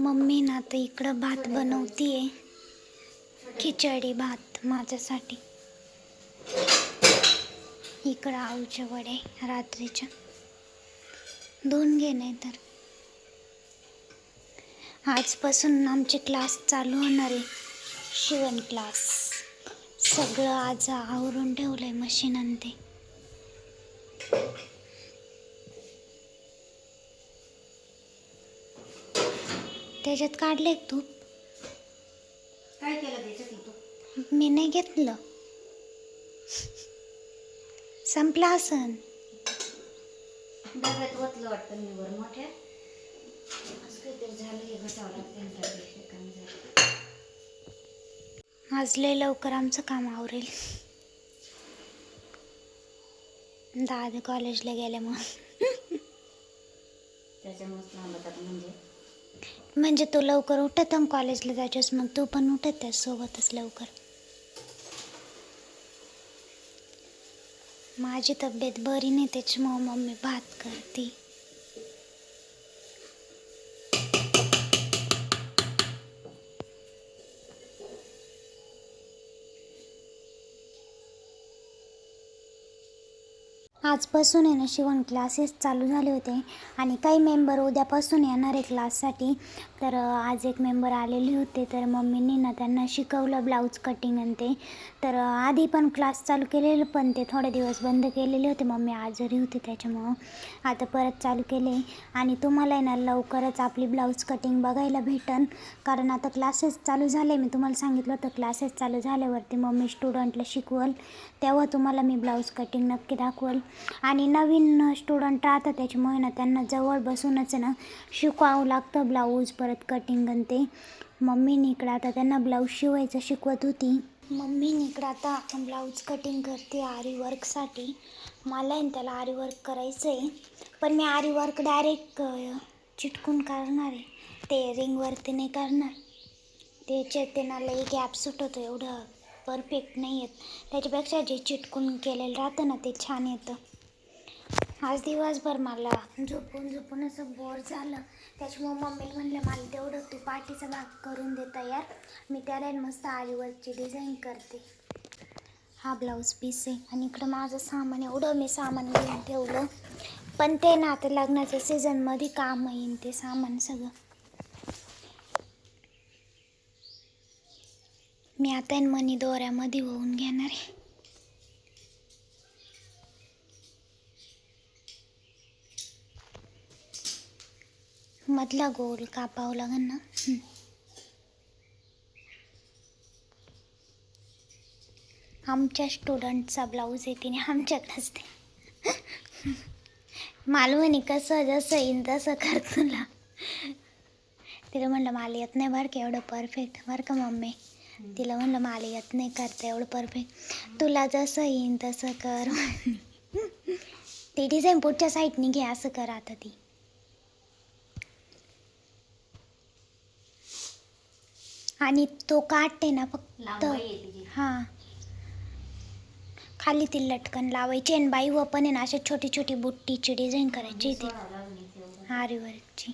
Mummy ना आता इकडं भात बनवतीये. खिचडी भात माझ्यासाठी. इकडं आळूच्या वडे रात्रीच्या. दोन घे नाही तर. आजपासून आमचे क्लास चालू होणार आहे. शिवण क्लास. सगळं आज आवरून ठेवलं आहे मशीन आणि ते. त्याच्यात काढले तूप? काय केलं तू? मी नाही घेतलं. संपला असन. डब्यात ओतलं वाटतं मी वर मोठ्या. असं काहीतरी झालं हे घटावं लागतं आज लय लवकर आमचं काम आवरेल. दादा कॉलेजला गेल्यामुळं. त्याच्यामुळेच लांबत आता म्हणजे. म्हणजे तो लवकर उठत आणि कॉलेजला जायचंस मग तू पण उठत त्यासोबतच लवकर. माझी तब्येत बरी नाही त्याची मग मम्मी भात करते. आजपासून आहे ना शिवण क्लासेस चालू झाले होते. आणि काही मेंबर उद्यापासून येणार आहे क्लाससाठी तर आज एक मेंबर आलेले होते. तर मम्मींनी ना त्यांना शिकवलं ब्लाऊज कटिंग आणि ते. तर आधी पण क्लास चालू केलेले पण ते थोडे दिवस बंद केलेले होते. मम्मी आजारी होती त्याच्यामुळं. आता परत चालू केले. आणि तुम्हाला आहे ना लवकरच आपली ब्लाऊज कटिंग बघायला भेटन. कारण आता क्लासेस चालू झाले. मी तुम्हाला सांगितलं होतं क्लासेस चालू झाल्यावरती मम्मी स्टुडंटला शिकवल. तेव्हा तुम्हाला मी ब्लाऊज कटिंग नक्की दाखवल. आणि नवीन स्टुडंट राहतात त्याच्यामुळे ना त्यांना जवळ बसूनच ना शिकवावं लागतं ब्लाऊज परत कटिंग आणि ते मम्मीने इकडं आता त्यांना ब्लाऊज शिवायचं शिकवत होती. मम्मीने इकडं आता ब्लाऊज कटिंग करते आरी वर्कसाठी मला आहे त्याला आरी वर्क करायचं आहे पण मी आरी वर्क डायरेक्ट चिटकून करणार आहे. ते रिंगवरती नाही करणार. त्याचे ते ना लई गॅप सुट एवढं परफेक्ट नाही येत त्याच्यापेक्षा जे चिटकून केलेलं राहतं ना ते छान येतं. आज दिवसभर मला झोपून झोपून असं बोर झालं. त्याच्यामुळं मम्मी म्हणलं मला तेवढं तू पाठीचा भाग करून दे तयार. मी त्याला मस्त आलीवरची डिझाईन करते. हा ब्लाऊज पीस आहे. आणि इकडं माझं सामान एवढं मी सामान घेऊन ठेवलं. पण ते ना आता लग्नाच्या सीझनमध्ये काम येईन ते सामान सगळं. मी आता आहे ना मनी दोऱ्यामध्ये होऊन घेणार आहे. मधला गोल कापावं लागेल ना? आमच्या स्टुडंटचा ब्लाऊज आहे तिने आमच्याकडेच ते मालवणी कसं जसं येईन तसं कर तुला. तिला म्हणलं मला येत नाही बरं का एवढं परफेक्ट बरं का मम्मी? तिला म्हणलं मला येत नाही करता एवढं परफेक्ट तुला जसं येईन तसं कर. ती डिझाईन पुढच्या साईडनी घे असं कर आता ती. आणि तो काटते ना फक्त हां. खाली ती लटकन लावायची आणि बाई व पण आहे ना अशा छोटी छोटी बुट्टीची डिझाईन करायची ती. आरीवर्कची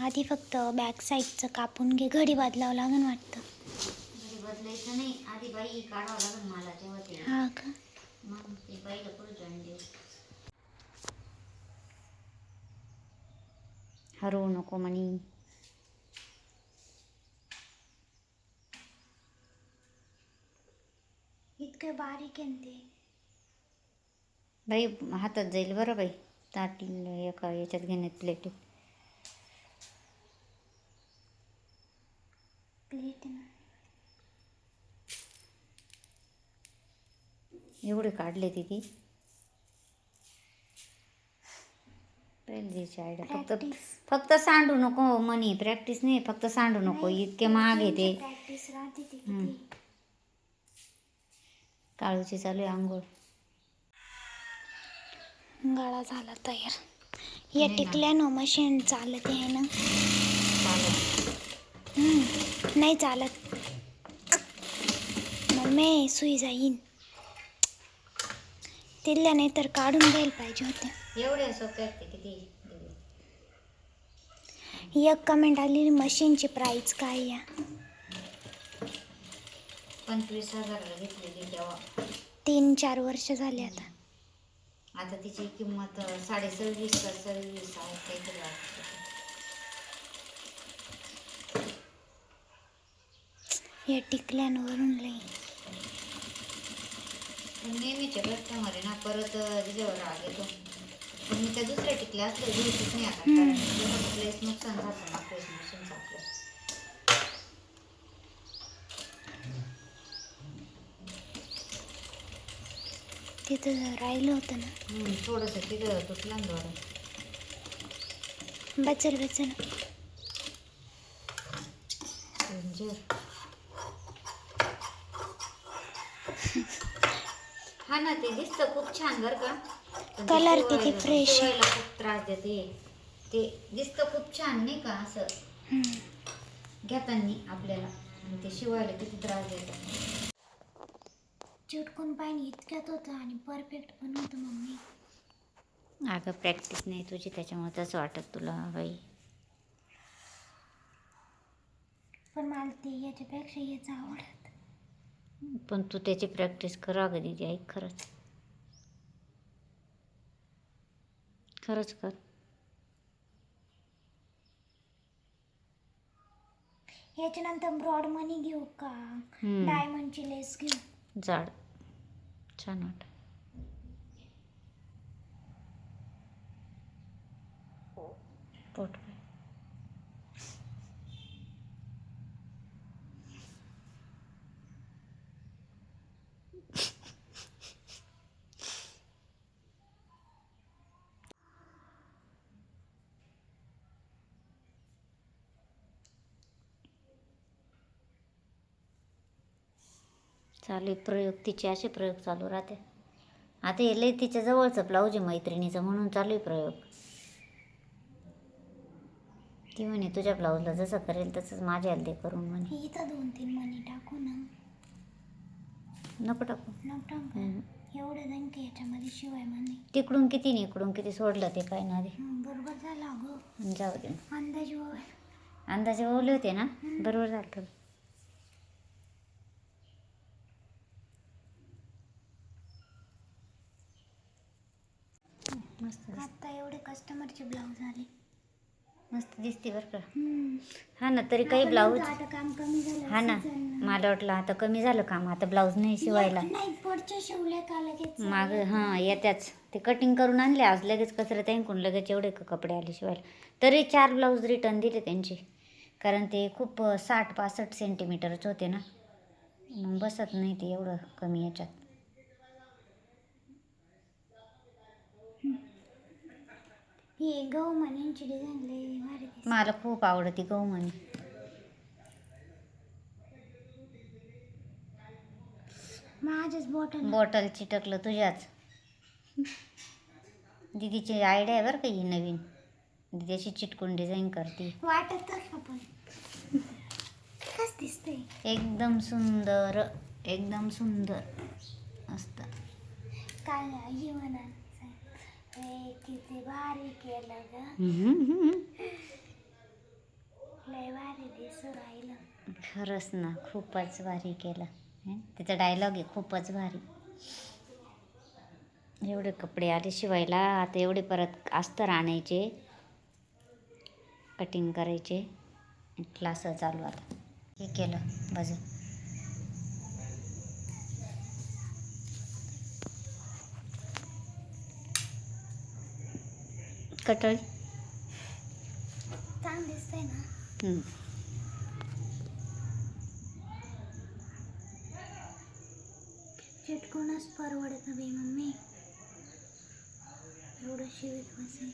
आधी फक्त बॅक साईडचं कापून घे. घडी बदलावं लागेल वाटतं. हा का? हरवू नको म्हणी. इतकं बारीक आहे ते. बाई हातात जाईल बरं बाई. ताट एका याच्यात घेण्यात प्लेट प्लेट एवढे काढले तिथे पहिले द्यायची आयडिया. फक्त. फक्त सांडू नको मनी प्रॅक्टिस नाही फक्त सांडू नको. इतके महाग आहे काळूची चालू आहे आंघोळ. गळा झाला तयार. या टिकल्यानं मशीन चालत आहे ना. हम्म, नाही चालत. मम्मी सुई जाईन. तिथल्या नाही तर काढून घ्यायला पाहिजे होते. एवढे सोपे किती एक कमेंट आलेली मशीनची प्राईस काय या पंचवीस हजाराला घेतलेली तेव्हा. तीन चार वर्ष झाले आता. आता तिची किंमत साडे सव्वीस का सव्वीस आहे काहीतरी वाटतं. या टिकल्यांवरून लई. नेहमीचे कस्टमर आहे ना परत तिच्यावर राग येतो. पण मी त्या दुसऱ्या टिकल्या असल्या घ्यायचीच नाही आता कारण प्लेस नुकसान झालं ना प्लेस मशीनचं तिथं राहिलं होतं ना. थोडंसं तिथं तुटलं ना दोरं. बचल बचल. डेंजर हा ना ते दिसतं खूप छान बरं का. पण ते Color किती शिवायला- fresh आहे. शिवायला खूप त्रास देते. ते दिसतं खूप छान नाही का असं? हम्म. घेताना आपल्याला. आणि ते शिवायला किती त्रास देतात. चिटकून पाणी इतक्यात होतं आणि परफेक्ट पण होतं मम्मी. अगं प्रॅक्टिस नाही तुझी त्याच्यामुळे तसं वाटत तुला बाई. पण मला ते याच्यापेक्षा याचं आवडत. पण तू त्याची प्रॅक्टिस कर अगं दिदी ऐक खरंच. खरंच कर. याच्यानंतर ब्रॉड मनी घेऊ का. डायमंडची लेस घेऊ. जाड. छान वाट. पोट. चालू आहे प्रयोग तिचे असे प्रयोग चालू राहते. आता हे लय तिच्या जवळचं ब्लाऊज आहे मैत्रिणीचं म्हणून चालू आहे प्रयोग. ती म्हणे तुझ्या ब्लाऊजला जसं करेल तसंच माझ्या हल्दे करून म्हणे. इथं दोन तीन मनी टाकू ना. नको टाकू. नको टाकू. हम्म. एवढं जाईन की याच्यामध्ये शिवाय मनी तिकडून किती नाही इकडून किती सोडलं ते काय ना रे बरोबर झालं अगं. जाऊ दे. अंदाज अंदाजे ओले होते ना? बरोबर झालं. मस्त दिस- आता एवढे कस्टमरचे ब्लाऊज आले. मस्त दिसते बरं का. हा ना तरी काही आपण ब्लाऊज म्हणतो आता काम कमी झालं हा ना season. मला वाटलं आता कमी झालं काम आता ब्लाऊज नाही शिवायला. नाही पुढच्या शिवल्या का लगेच माग हां येत्याच. ते कटिंग करून आणले आज लगेच कचऱ्यात ऐकून लगेच एवढे क- कपडे आले शिवायला. तरी चार ब्लाऊज रिटर्न दिले त्यांचे. कारण ते खूप अं, साठ पासष्ट सेंटीमीटरच होते ना. मग बसत नाही ते एवढं कमी याच्यात. हे गहू मण्यांची डिझाईन लई भारी दिसते. मला खूप आवडते गहू म्हणे. माझ्याच बॉटल बॉटल चिटकलं तुझ्याच. दीदीची आयडिया आहे बरं का ही नवीन. दीदी अशी चिटकून डिझाईन करते. वाटत तर का पण. कस दिसतंय? एकदम सुंदर एकदम सुंदर. असतं काय ही हे किती भारी केलं ग. लय भारी दिसू राहिलं. खरंच ना खूपच भारी केलं. त्याचा डायलॉग आहे खूपच भारी. एवढे कपडे आले शिवायला आता एवढे परत अस्तर आणायचे कटिंग करायचे क्लास चालू आता. हे केलं बाजू कटळी. चांगलं दिसतंय ना. चिटकूनच परवडत बाई मम्मी. एवढं शिवित बसे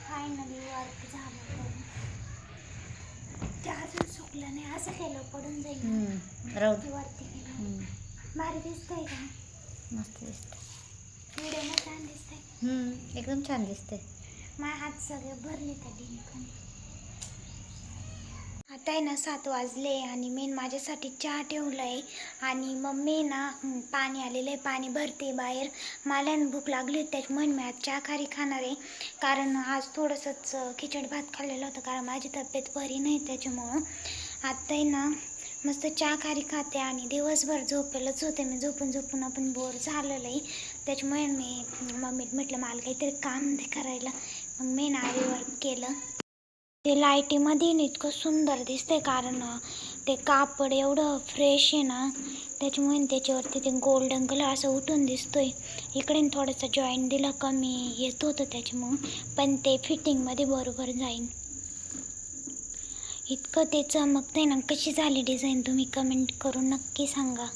फायनली वर्क झालं करून ते अजून सुकलं नाही असं केलं पडून जाईल. ना. राहू दे. ते वरती केलं. भारी दिसतंय का? मस्त दिसते व्हिडिओला छान दिसतंय. एकदम छान दिसते माझे हात सगळे भरले त्या डिंकने आता आहे ना सात वाजले आणि मेन माझ्यासाठी चहा ठेवलं आहे आणि मम्मी ना हं, पाणी आलेलं आहे पाणी भरते बाहेर. मला ना भूक लागली होती त्याच्यामुळे मी आज चहा खारी खाणार आहे. कारण आज थोडंसंच अं, खिचडी भात खाल्लेलं होतं कारण माझी तब्येत बरी नाही त्याच्यामुळं. आता आहे ना मस्त चहा खारी खाते आणि दिवसभर झोपेलच होते. मी झोपून झोपून आपण बोर झालेलं आहे त्याच्यामुळे मी मम्मी म्हटलं मला काहीतरी काम दे करायला. मग मी ना आरी वर्क केलं. ते लाईटीमध्ये ना इतकं सुंदर दिसतंय कारण ते कापड एवढं फ्रेश आहे ना त्याच्यामुळे त्याच्यावरती ते गोल्डन कलर असं उठून दिसतोय. इकडे थोडंसं जॉईंट दिलं कमी येत होतं त्याच्यामुळं. पण ते फिटिंगमध्ये बरोबर जाईन. इतकं ते चमकते ना कशी झाली डिझाईन तुम्ही कमेंट करून नक्की सांगा.